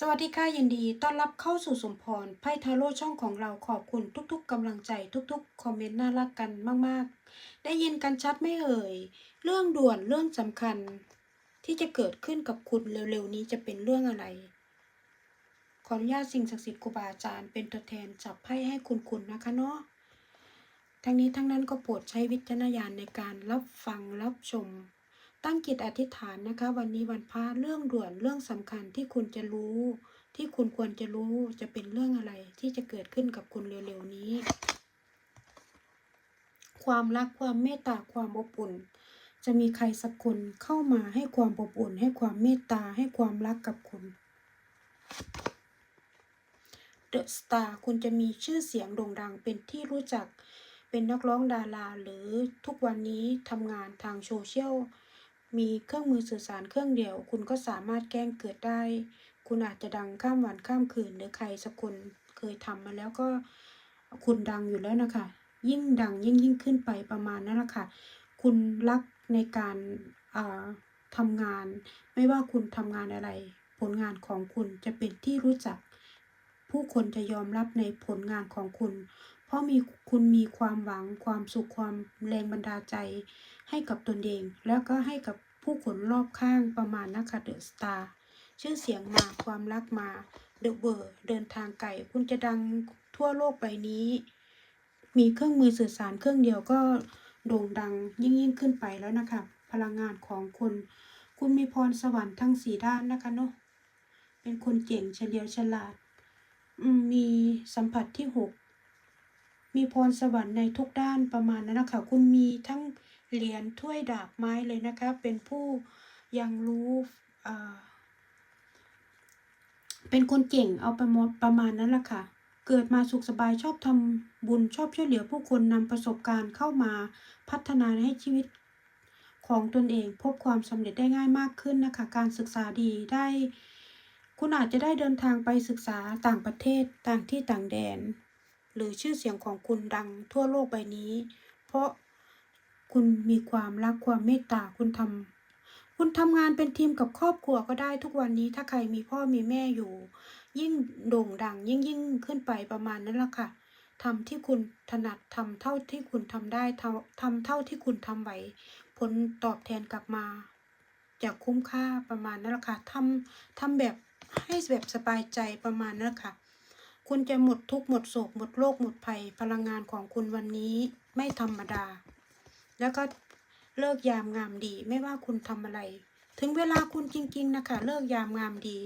สวัสดีค่ะยินดีต้อนรับเข้าสู่สมพรไพ่ทาโร่ช่องของเราขอบคุณทุกๆกำลังใจทุกๆ คอมเมนต์น่ารักกันมากๆ ได้ยินกันชัดไม่เอ่ย เรื่องด่วนเรื่องสำคัญ ที่จะเกิดขึ้นกับคุณเร็วๆนี้จะเป็นเรื่องอะไร ขออนุญาตสิ่งศักดิ์สิทธิ์ครูบาอาจารย์เป็นตัวแทนจับไพ่ให้คุณคุณนะคะเนาะทั้งนี้ทั้งนั้นก็โปรดใช้วิจารณญาณในการรับฟังรับชม ตั้งจิตอธิษฐานนะคะ วันนี้วันพระเรื่องด่วนเรื่องสำคัญที่คุณจะรู้ ที่คุณควรจะรู้จะเป็นเรื่องอะไรที่จะเกิดขึ้นกับคุณเร็วๆนี้ ความรักความเมตตาความอบอุ่น จะมีใครสักคนเข้ามาให้ความอบอุ่น ให้ความเมตตาให้ความรักกับคุณเดอะสตาร์คุณจะมีชื่อเสียงโด่งดังเป็นที่รู้จักเป็นนักร้องดาราหรือทุกวันนี้ทำงานทางโซเชียล มีเครื่องมือสื่อสารเครื่องเดียว คุณก็สามารถแกล้งเกิดได้ คุณอาจจะดังข้ามวันข้ามคืนหรือใครสักคนเคยทำมาแล้วก็คุณดังอยู่แล้วนะคะ ยิ่งดังยิ่งยิ่งขึ้นไปประมาณนั้นแหละค่ะ คุณรักในการอ่าทำงาน ไม่ว่าคุณทำงานอะไร ผลงานของคุณจะเป็นที่รู้จัก ผู้คนจะยอมรับในผลงานของคุณ เพราะมีคุณมีความหวังความสุขความแรงบันดาลใจ ให้กับตนเอง แล้วก็ให้กับ ผู้คนรอบข้างประมาณนะคะเดอะสตาร์ชื่อเสียงมาความรักมาเดอะเบอร์เดินทางไกลคุณจะดังทั่วโลกใบนี้ มีเครื่องมือสื่อสารเครื่องเดียวก็โด่งดังยิ่งยิ่งขึ้นไปแล้วนะคะ พลังงานของคุณ คุณมีพรสวรรค์ทั้งสี่ด้านนะคะเนาะเป็นคนเก่งเฉลียวฉลาดมมีสัมผัสที่หก มีพรสวรรค์ในทุกด้านประมาณนั้นนะคะคุณมีทั้งเหรียญถ้วยดาบไม้เลยนะคะ เป็นผู้ยังรู้เป็นคนเก่งเอาประมดประมาณนั้นละค่ะ เกิดมาสุขสบายชอบทำบุญชอบช่วยเหลือผู้คนนำประสบการณ์เข้ามาพัฒนาให้ชีวิตของตนเองพบความสำเร็จได้ง่ายมากขึ้นนะคะ การศึกษาดีได้ คุณอาจจะได้เดินทางไปศึกษาต่างประเทศต่างที่ต่างแดน หรือชื่อเสียงของคุณดังทั่วโลกใบนี้ เพราะคุณมีความรักความเมตตาคุณทำคุณทำงานเป็นทีมกับครอบครัวก็ได้ทุกวันนี้ถ้าใครมีพ่อมีแม่อยู่ ยิ่งโด่งดังยิ่งยิ่งขึ้นไปประมาณนั้นละค่ะทำที่คุณถนัดทำเท่าที่คุณทำได้เท่าทำเท่าที่คุณทำไหวผลตอบแทนกลับมาจะคุ้มค่าประมาณนั้นละค่ะทำทำแบบให้แบบสบายใจประมาณนั้นละค่ะ คุณจะหมดทุกข์หมดโศกหมดโรคหมดภัย พลังงานของคุณวันนี้ไม่ธรรมดา แล้วก็เลิกยามงามดี ไม่ว่าคุณทำอะไร ถึงเวลาคุณจริง ๆ นะคะ เลิกยามงามดี